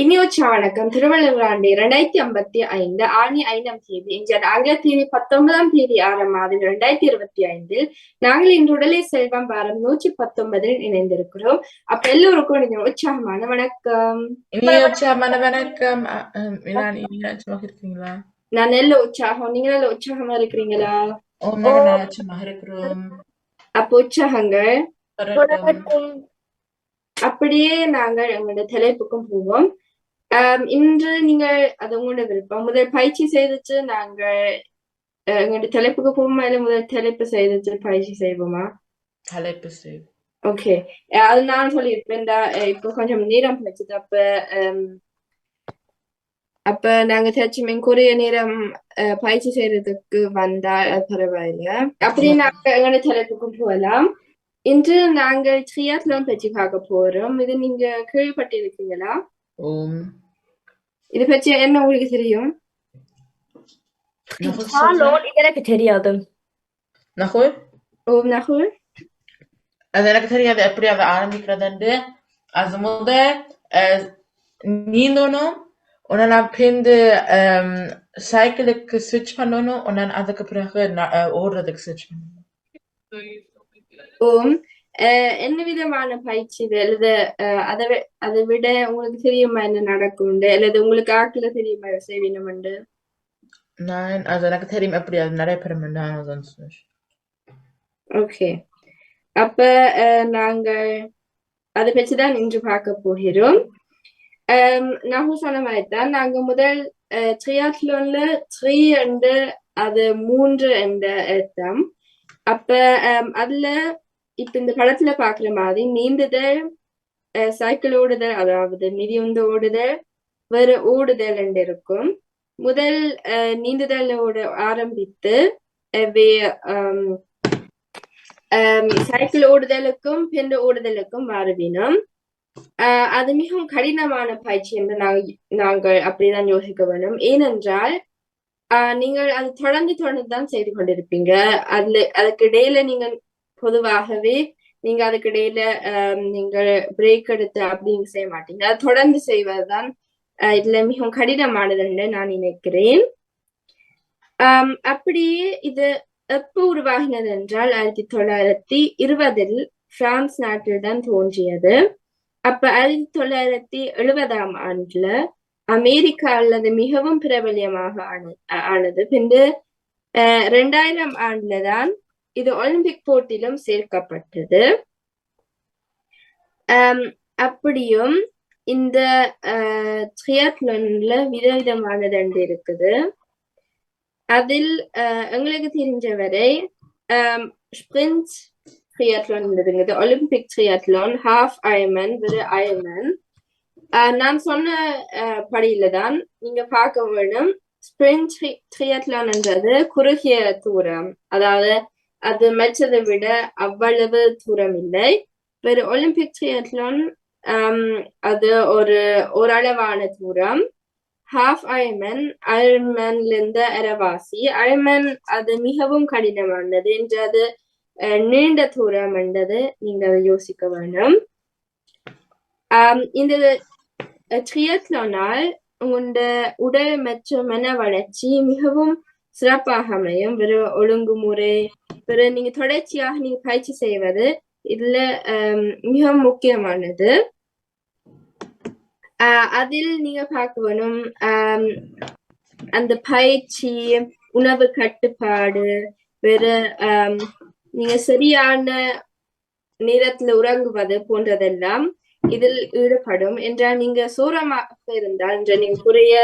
இனியோச்ச வணக்கம். திருவள்ளுவர் ஆண்டு இரண்டாயிரத்தி ஐம்பத்தி ஐந்து ஆணி ஐந்தாம் தேதி இன்று தேதி பத்தொன்பதாம் தேதி ஆறாம் மாதம் இரண்டாயிரத்தி இருபத்தி ஐந்தில் நாங்கள் இன்று உடலை செல்வம் வாரம் நூற்றி பத்தொன்பதில் இணைந்திருக்கிறோம். அப்ப எல்லோருக்கும் நீங்க உற்சாகமான வணக்கம். இனிய உற்சாகமான வணக்கம். இருக்கீங்களா? நான் நல்ல உற்சாகம். நீங்க நல்ல உற்சாகமா இருக்கிறீங்களா? அப்ப உற்சாகங்கள்? அப்படியே நாங்கள் எங்களோட தலைப்புக்கும் போவோம். இன்று நீங்கள் அது உங்களோட விருப்பம் முதல் பயிற்சி செய்துட்டு நாங்கள் அஹ், எங்களோட தலைப்புக்கு போவோமா இல்ல முதல் தலைப்பு செய்துட்டு பயிற்சி செய்வோமா தலைப்பு செய் ஓகே அது நான் சொல்லியிருப்பேன் இப்போ கொஞ்சம் நேரம் போச்சுது அப்ப அப்ப நாங்க தச்சுமே குறைய நேரம் பயிற்சி செய்யறதுக்கு வந்தால் அது பரவாயில்ல அப்படி நாங்க எங்களோட தலைப்புக்கும் போகலாம் இன்று நாங்கள் ட்ரியாத்லான் பற்றி பார்க்க போறோம் இது நீங்க கேள்விப்பட்டிருக்கீங்களா இதை பற்றி என்ன உங்களுக்கு தெரியும்? தெரியாது. நகுல்? ஓம் நகுல்? அது எனக்கு தெரியாது. எப்படி அதை ஆரம்பிக்கிறதுண்டு? அது முத அஹ், நீந்தணும் உடனே பிந்து சைக்கிளுக்கு ஸ்விட்ச் பண்ணணும். உடனே அதுக்கு பிறகு ஓடுறதுக்கு ஸ்விட்ச் பண்ணணும். ஓம் என்ன விதமான பயிற்சி இது அல்லது அதை அதை விட உங்களுக்கு தெரியுமா என்ன நடக்கும் அல்லது உங்களுக்கு ஆட்கள தெரியுமா செய்வீனமுண்டு Nein, also எனக்கு தெரியும். எப்படி அது நடைபெறும் ஆனால் sonst nicht. ஓகே. அப்ப நாங்கள் அதை பற்றி தான் இன்று பார்க்க போகிறோம். நான் சொன்ன மாதிரி தான் நாங்க முதல் ட்ரியாத்லோன்ல த்ரீ என்று அது மூன்று என்ற அர்த்தம். அப்ப அதுல இப்ப இந்த படத்துல பாக்குற மாதிரி நீந்துதல் சைக்கிள் ஓடுதல் அதாவது மிதியுந்து ஓடுதல் வேற ஓடுதல் என்று இருக்கும். முதல் அஹ், நீந்துதலோட ஆரம்பித்து சைக்கிள் ஓடுதலுக்கும் பெண்டு ஓடுதலுக்கும் மாறுவினோம் ஆஹ் அது மிகவும் கடினமான பயிற்சி என்று நாங்கள் நாங்கள் அப்படிதான் யோசிக்க வேண்டும் ஏனென்றால் ஆஹ் நீங்கள் அது தொடர்ந்து தொடர்ந்து தான் செய்து கொண்டிருப்பீங்க. அதுல அதுக்கு இடையில நீங்கள் பொதுவாகவே நீங்க அதுக்கு இடையில ஆஹ் நீங்கள் பிரேக் எடுத்து அப்படின்னு செய்ய மாட்டீங்க. அது தொடர்ந்து செய்வதுதான் இதுல மிகவும் கடினமானது என்று நான் நினைக்கிறேன். ஆஹ் அப்படியே இது எப்போ உருவாகினது என்றால் ஆயிரத்தி தொள்ளாயிரத்தி இருபதில் பிரான்ஸ் நாட்டில் தான் தோன்றியது. அப்ப ஆயிரத்தி தொள்ளாயிரத்தி எழுபதாம் ஆண்டுல அமெரிக்கா அது மிகவும் பிரபல்யமாக ஆன- ஆனது. பின்பு ரெண்டாயிரம் ஆண்டுல தான் இது ஒலிம்பிக் போட்டியிலும் சேர்க்கப்பட்டது. அப்படியும் இந்த ட்ரியாத்லன்ல விதவிதமானது தண்டு இருக்குது. அதில் அஹ், எங்களுக்கு தெரிஞ்சவரை ஸ்பிரிண்ட் ட்ரியாத்லான் இருக்குது ஒலிம்பிக் ட்ரியாத்லான் ஹாஃப் அயமன் ஒரு அயமன் நான் சொன்ன அஹ், படியில தான் நீங்க பார்க்க வேணும். ஸ்பிரிண்ட் ட்ரியாத்லான்ன்றது குறுகிய தூரம். அதாவது அது மற்றதை விட அவ்வளவு தூரம் இல்லை பெரு ஒலிம்பிக் ட்ரியாத்லான் அது ஒரு ஓரளவான தூரம். ஹாஃப் அயமன் அயர்மன்ல இருந்து அரவாசி. அயர்மன் அது மிகவும் கடினமானது என்று அது அஹ், நீண்ட தூரம் என்றது நீங்கள் யோசிக்க வேண்டும் um, இந்த ட்ரியத்லோனால் உங்களோட உடல் மற்றும் மன வளர்ச்சி மிகவும் சிறப்பாக அமையும். வெறும் ஒழுங்குமுறை பிறகு நீங்க தொடர்ச்சியாக நீங்க பயிற்சி செய்வது இதுல மிக மிகவும் முக்கியமானது. ஆஹ் அதில் நீங்க பார்க்க வேணும் அந்த பயிற்சி உணவு கட்டுப்பாடு வேறு நீங்க சரியான நேரத்துல உறங்குவது போன்றதெல்லாம் இதில் ஈடுபடும். என்றால் நீங்க சோரமாக இருந்தால் என்ற நீங்க குறைய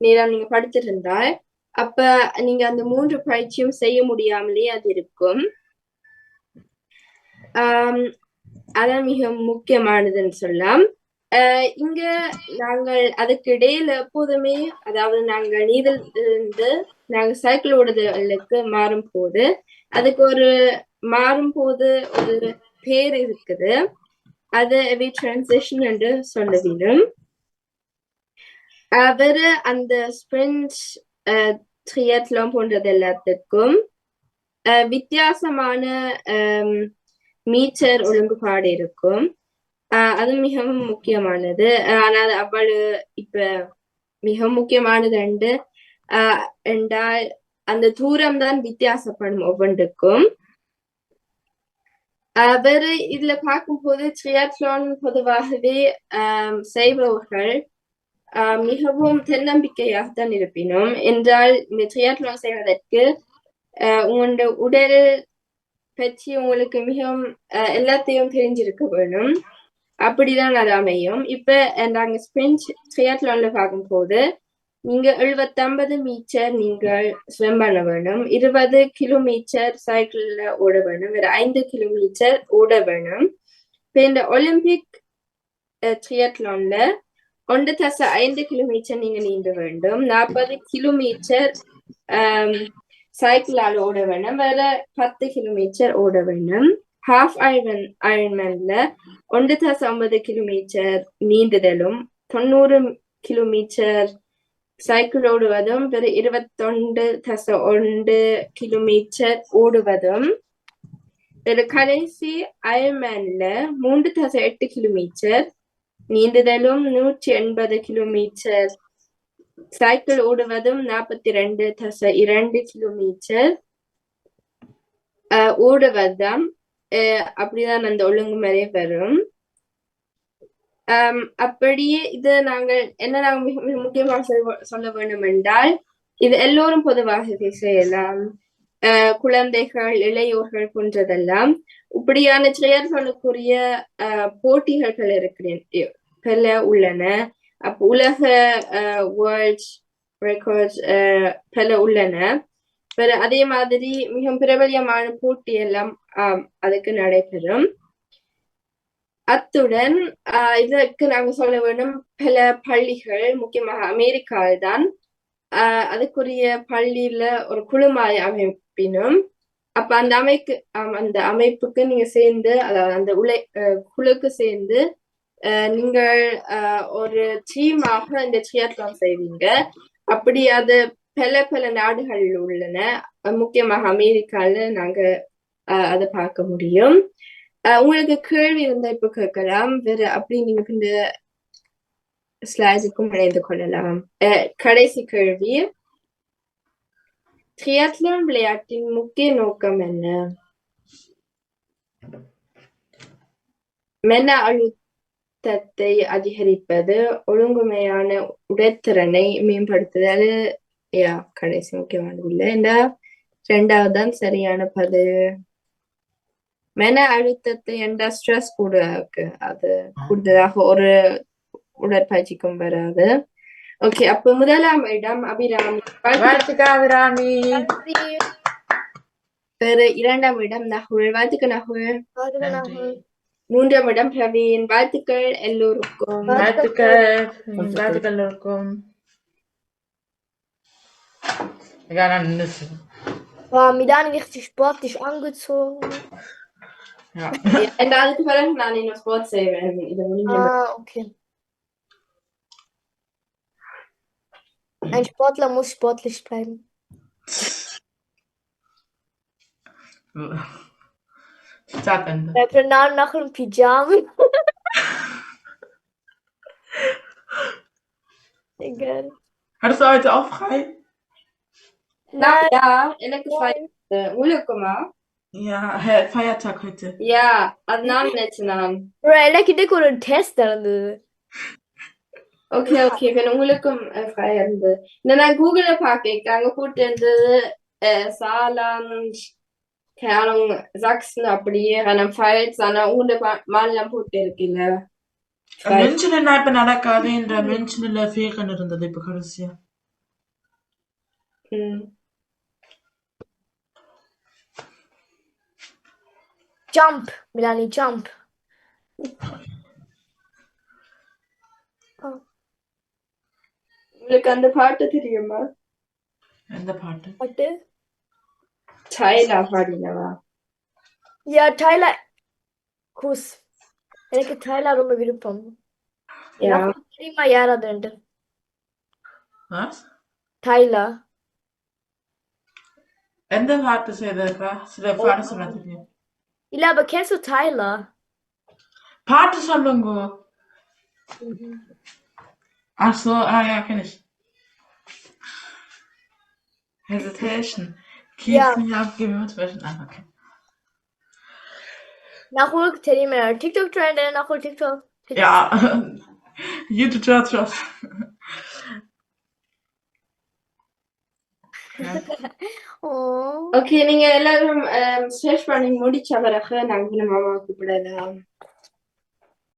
நேரம் நீங்க படுத்திருந்தால் அப்ப நீங்க அந்த மூன்று பயிற்சியும் செய்ய முடியாமலே அது இருக்கும். ஆஹ் அதான் மிக முக்கியமானதுன்னு சொல்லலாம். இங்க நாங்கள் அதுக்கு இடையில எப்போதுமே அதாவது நாங்கள் நீதல் இருந்து நாங்கள் சைக்கிள் ஓடுதலுக்கு மாறும் போது அதுக்கு ஒரு மாறும் போது ஒரு பேர் இருக்குது. அது வி டிரான்சிஷன் என்று சொல்ல வேண்டும். அவர் அந்த ஸ்பிரிண்ட் ட்ரியத்லாம் போன்றது எல்லாத்துக்கும் அஹ், வித்தியாசமான மீச்சர் ஒழுங்குபாடு இருக்கும் அது மிகவும் முக்கியமானது ஆனால் அவ்வளவு இப்ப மிக முக்கியமானது ரெண்டு என்றால் அந்த தூரம் தான் வித்தியாசப்படும் ஒவ்வொன்றுக்கும் வேறு இதுல பார்க்கும்போது ட்ரியாத்லான் பொதுவாகவே ஆஹ் செய்பவர்கள் மிகவும் தன்னம்பிக்கையாக தான் இருப்பினும். என்றால் இந்த ட்ரியாத்லான் செய்வதற்கு ஆஹ் உங்களுடைய உடல் பற்றி உங்களுக்கு மிகவும் எல்லாத்தையும் தெரிஞ்சிருக்க வேணும் அப்படிதான் அது அமையும். இப்ப அஹ் நாங்க ஸ்பிரிண்ட் ட்ரியாத்லான்ல பார்க்கும்போது நீங்க எழுபத்தம்பது மீட்டர் நீங்கள் ஸ்விம் பண்ண வேணும் இருபது கிலோமீட்டர் சைக்கிள்ல ஓட வேணும் வேற ஐந்து கிலோமீட்டர் ஓட வேணும் இப்ப இந்த ஒலிம்பிக் ட்ரியாத்லான்ல ஒன்று தச ஐந்து கிலோமீட்டர் நீங்க நீந்த வேண்டும். நாற்பது கிலோமீட்டர் சைக்கிளால் um, ஓட வேணும் வேற பத்து கிலோமீட்டர் ஓட வேணும் ஹாஃப் ஐரன் ஐரன்மேன்ல ஒன்று தச ஐம்பது கிலோமீட்டர் நீந்துதலும். தொண்ணூறு கிலோமீட்டர் சைக்கிள் ஓடுவதும் பிற இருபத்தொன்று தச ஒன்று கிலோமீட்டர் ஓடுவதும். பிற கடைசி அயர்மேன்ல மூன்று தச எட்டு கிலோமீட்டர் நீந்துதலும் நூற்றி எண்பது கிலோமீட்டர் சைக்கிள் ஓடுவதும் நாற்பத்தி ரெண்டு தச இரண்டு கிலோமீட்டர் ஆஹ் ஓடுவதும் அப்படிதான் அந்த ஒழுங்குமுறை வரும். அப்படியே இது நாங்கள் என்ன நாங்கள் மிக மிக முக்கியமாக சொல்ல- சொல்ல வேண்டும் என்றால் இது எல்லோரும் பொதுவாகவே செய்யலாம். குழந்தைகள் இளையோர்கள் போன்றதெல்லாம் இப்படியான செயல்களுக்குரிய ஆஹ் போட்டிகள் இருக்கிறேன். பல உள்ளன. அப்ப உலக வேர்ல்ட் ரெக்கார்ட்ஸ் பல உள்ளன. அதே மாதிரி மிக பிரபலியமான போட்டி எல்லாம் அதுக்கு நடைபெறும். அத்துடன் ஆஹ் இதற்கு நாங்க சொல்ல வேண்டும் பல பள்ளிகள் முக்கியமாக அமெரிக்காவில் தான் ஆஹ் அதுக்குரிய பள்ளியில ஒரு குழுமாய் அமைப்பினும் அப்ப அந்த அமைக்கு அந்த அமைப்புக்கு நீங்க சேர்ந்து அதாவது அந்த உலை குழுக்கு சேர்ந்து நீங்கள் ஒரு டீமாக இந்த ட்ரியாத்லான் செய்வீங்க. அப்படி அது பல பல நாடுகளில் உள்ளன. முக்கியமாக அமெரிக்கால நாங்க அதை பார்க்க முடியும். உங்களுக்கு கேள்வி இருந்தா இப்ப கேட்கலாம். வேற அப்படி நீங்க இந்த ஸ்லைடுக்கும் இணைந்து கொள்ளலாம். அஹ் கடைசி கேள்வி. ட்ரியாத்லான் விளையாட்டின் முக்கிய நோக்கம் என்ன மன அழுத்தத்தை அதிகரிப்பது ஒழுங்குமையான உடற்திறனை மேம்படுத்துதல் யா கடைசி முக்கியமானது இல்லை இந்த ரெண்டாவது தான் சரியான பதில் மன அழுத்தத்தை என்ற ஸ்ட்ரெஸ் கூட அது கூடுதலாக ஒரு உடற்பயிற்சிக்கும் வராது ஓகே அப்ப முதலாம் இடம் அபிராமி வாழ்த்துக்கா அபிராமி வேறு இரண்டாம் இடம் நகுல் வாழ்த்துக்கள் நகுல் நன்றி மூன்றாம் இடம் பிரவீன் வாழ்த்துக்கள் எல்லோருக்கும் வாழ்த்துக்கள் வாழ்த்துக்கள் இருக்கும் Egal, dann nimmst du. War Midan richtig sportlich angezogen. Ja. இந்த அதுக்கு பிறகு நான் இன்னும் ஸ்போர்ட்ஸ் செய்வேன் இது முடிஞ்ச Ah, okay. Ein Sportler muss sportlich bleiben. Zitat Ende. Der Plan nach dem Pyjama. Egal. Hattest du heute auch frei? Nein. Ja, Elektrofrei. Äh, Urlaub Ja, Feiertag heute. Ja, also Adnan Namen. Bro, ich Elektronik und Tester. Okay okay இப்போ உங்களுக்கும் ஃப்ரை இருந்தது இந்த நான் கூகுள்ல பார்க்க அங்க போட்டு இருந்தது சாலாம் கேரம் சக்சன் அப்படியே ஆனா ஃபைட்ஸ் ஆனா உங்களோட மாநிலம் போட்டு இருக்குல்ல München இப்ப நடக்காது? என்ற மென்ஷன்ல ஃபேகன் இருந்தது இப்ப கடைசியா. ம். Jump, Milani, jump. உங்களுக்கு அந்த பாட்டு தெரியுமா எந்த பாட்டு Warte. சைலா பாடினவா Ja, Tyler. Kuss. எனக்கு டைலர் ரொம்ப விருப்பம் யா எனக்கு தெரியுமா யார் அது ரெண்டு Was? டைலர் எந்த பாட்டு செய்திருக்கா Ach so, ah ja, kenne ich. Hesitation. Keep me up, gemüt werden. Ah, okay. Nachhol Teddy Miller. TikTok Trend, nachhol TikTok. TikTok. Ja. YouTube Charts. Oh okay ನಿಂಗೆ ಎಲ್ಲರೂ ಸೇಫ್ ಮಾಡಿ ನೋಡಿ ಚಲೋ ರಕ್ಕ ನಂಗೆ ನಮ್ಮ ಅಮ್ಮ ಬಿಡಲ್ಲ